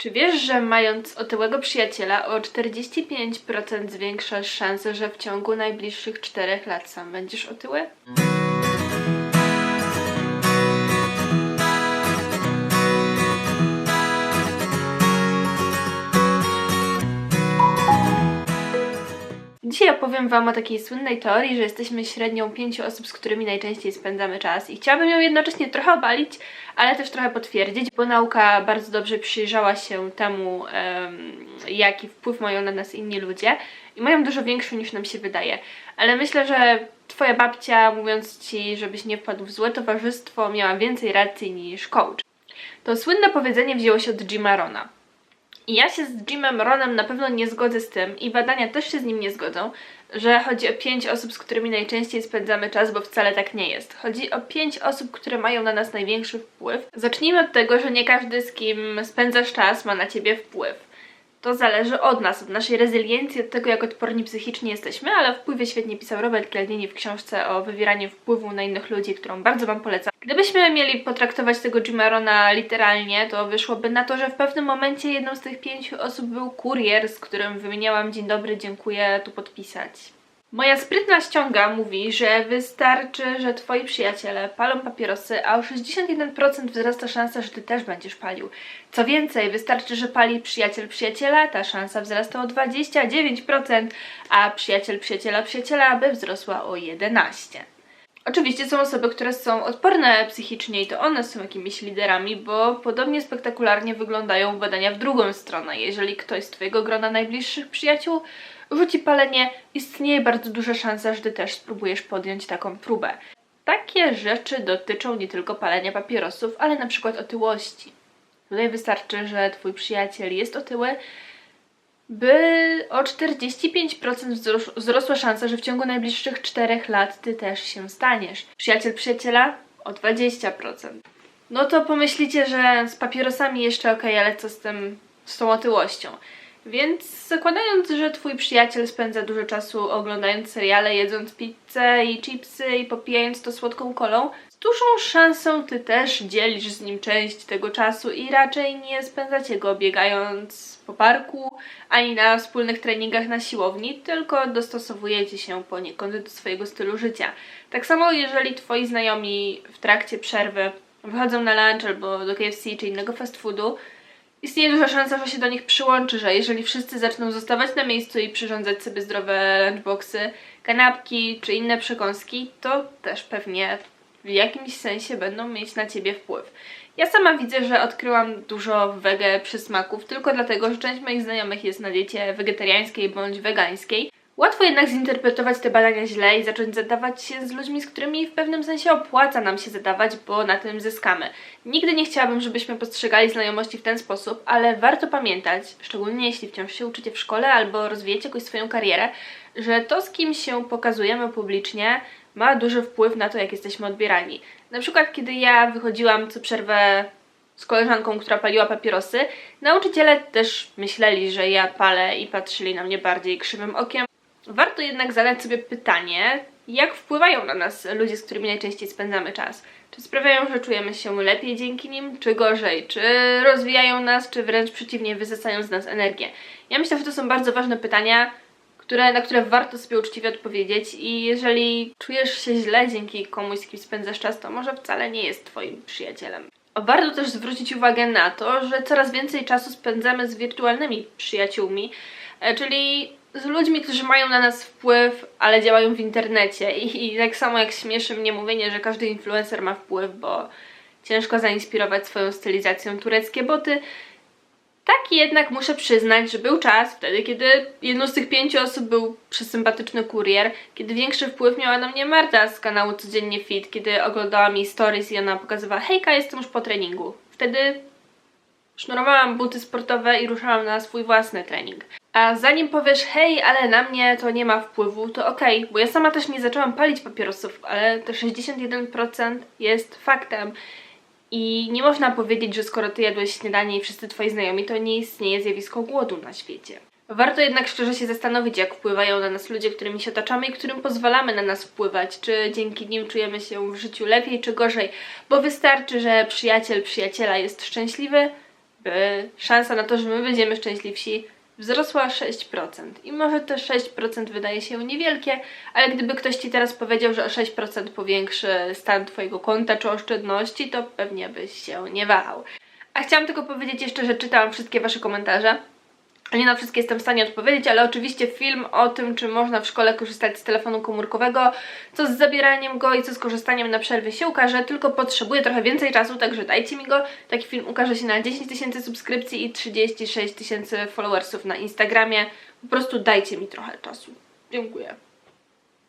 Czy wiesz, że mając otyłego przyjaciela o 45% zwiększasz szansę, że w ciągu najbliższych 4 lat sam będziesz otyły? Opowiem Wam o takiej słynnej teorii, że jesteśmy średnią pięciu osób, z którymi najczęściej spędzamy czas i chciałabym ją jednocześnie trochę obalić, ale też trochę potwierdzić, bo nauka bardzo dobrze przyjrzała się temu, em, jaki wpływ mają na nas inni ludzie i mają dużo większy niż nam się wydaje. Ale myślę, że Twoja babcia, mówiąc Ci, żebyś nie wpadł w złe towarzystwo, miała więcej racji niż coach. To słynne powiedzenie wzięło się od Jima Rona. I ja się z Jimem Ronem na pewno nie zgodzę z tym, i badania też się z nim nie zgodzą, że chodzi o pięć osób, z którymi najczęściej spędzamy czas, bo wcale tak nie jest. Chodzi o pięć osób, które mają na nas największy wpływ. Zacznijmy od tego, że nie każdy, z kim spędzasz czas, ma na ciebie wpływ. To zależy od nas, od naszej rezyliencji, od tego, jak odporni psychicznie jesteśmy, ale o wpływie świetnie pisał Robert Cialdini w książce o wywieraniu wpływu na innych ludzi, którą bardzo Wam polecam. Gdybyśmy mieli potraktować tego Jimarona literalnie, to wyszłoby na to, że w pewnym momencie jedną z tych pięciu osób był kurier, z którym wymieniałam dzień dobry, dziękuję, tu podpisać. Moja sprytna ściąga mówi, że wystarczy, że twoi przyjaciele palą papierosy, a o 61% wzrasta szansa, że ty też będziesz palił. Co więcej, wystarczy, że pali przyjaciel przyjaciela, ta szansa wzrasta o 29%, a przyjaciel przyjaciela przyjaciela by wzrosła o 11%. Oczywiście są osoby, które są odporne psychicznie i to one są jakimiś liderami, bo podobnie spektakularnie wyglądają badania w drugą stronę. Jeżeli ktoś z Twojego grona najbliższych przyjaciół rzuci palenie, istnieje bardzo duża szansa, że Ty też spróbujesz podjąć taką próbę. Takie rzeczy dotyczą nie tylko palenia papierosów, ale na przykład otyłości. Tutaj wystarczy, że Twój przyjaciel jest otyły, by o 45% wzros- wzrosła szansa, że w ciągu najbliższych 4 lat ty też się staniesz. Przyjaciel przyjaciela o 20%. No to pomyślicie, że z papierosami jeszcze ok, ale co z tym, z tą otyłością? Więc zakładając, że twój przyjaciel spędza dużo czasu oglądając seriale, jedząc pizzę i chipsy i popijając to słodką kolą, z dużą szansą ty też dzielisz z nim część tego czasu i raczej nie spędzacie go biegając po parku, ani na wspólnych treningach na siłowni, tylko dostosowujecie się poniekąd do swojego stylu życia. Tak samo jeżeli twoi znajomi w trakcie przerwy wychodzą na lunch albo do KFC czy innego fast foodu, Istnieje duża szansa, że się do nich przyłączy, że jeżeli wszyscy zaczną zostawać na miejscu i przyrządzać sobie zdrowe lunchboxy, kanapki czy inne przekąski, to też pewnie w jakimś sensie będą mieć na ciebie wpływ. Ja sama widzę, że odkryłam dużo wege przysmaków tylko dlatego, że część moich znajomych jest na diecie wegetariańskiej bądź wegańskiej. Łatwo jednak zinterpretować te badania źle i zacząć zadawać się z ludźmi, z którymi w pewnym sensie opłaca nam się zadawać, bo na tym zyskamy. Nigdy nie chciałabym, żebyśmy postrzegali znajomości w ten sposób, ale warto pamiętać, szczególnie jeśli wciąż się uczycie w szkole albo rozwijecie jakąś swoją karierę, że to, z kim się pokazujemy publicznie, ma duży wpływ na to, jak jesteśmy odbierani. Na przykład, kiedy ja wychodziłam co przerwę z koleżanką, która paliła papierosy, nauczyciele też myśleli, że ja palę i patrzyli na mnie bardziej krzywym okiem. Warto jednak zadać sobie pytanie, jak wpływają na nas ludzie, z którymi najczęściej spędzamy czas. Czy sprawiają, że czujemy się lepiej dzięki nim, czy gorzej? Czy rozwijają nas, czy wręcz przeciwnie, wysysają z nas energię? Ja myślę, że to są bardzo ważne pytania, które, na które warto sobie uczciwie odpowiedzieć i jeżeli czujesz się źle dzięki komuś, z kim spędzasz czas, to może wcale nie jest Twoim przyjacielem. Warto też zwrócić uwagę na to, że coraz więcej czasu spędzamy z wirtualnymi przyjaciółmi, e, czyli z ludźmi, którzy mają na nas wpływ, ale działają w internecie. I, I tak samo jak śmieszy mnie mówienie, że każdy influencer ma wpływ, bo ciężko zainspirować swoją stylizacją tureckie boty. Tak jednak muszę przyznać, że był czas wtedy, kiedy jedną z tych pięciu osób był przesympatyczny kurier, kiedy większy wpływ miała na mnie Marta z kanału Codziennie Fit, kiedy oglądała mi stories i ona pokazywała hejka, jestem już po treningu. Wtedy sznurowałam buty sportowe i ruszałam na swój własny trening. A zanim powiesz, hej, ale na mnie to nie ma wpływu, to okej, bo ja sama też nie zaczęłam palić papierosów, ale te 61% jest faktem. I nie można powiedzieć, że skoro ty jadłeś śniadanie i wszyscy twoi znajomi, to nie istnieje zjawisko głodu na świecie. Warto jednak szczerze się zastanowić, jak wpływają na nas ludzie, którymi się otaczamy i którym pozwalamy na nas wpływać. Czy dzięki nim czujemy się w życiu lepiej czy gorzej, bo wystarczy, że przyjaciel przyjaciela jest szczęśliwy, by szansa na to, że my będziemy szczęśliwsi, wzrosła o 6%. I może te 6% wydaje się niewielkie, ale gdyby ktoś Ci teraz powiedział, że o 6% powiększy stan Twojego konta czy oszczędności, to pewnie byś się nie wahał. A chciałam tylko powiedzieć jeszcze, że czytałam wszystkie Wasze komentarze. Nie na wszystkie jestem w stanie odpowiedzieć, ale oczywiście film o tym, czy można w szkole korzystać z telefonu komórkowego, co z zabieraniem go i co z korzystaniem na przerwie się ukaże, tylko potrzebuję trochę więcej czasu, także dajcie mi go. Taki film ukaże się na 10 tysięcy subskrypcji i 36 tysięcy followersów na Instagramie. Po prostu dajcie mi trochę czasu. Dziękuję.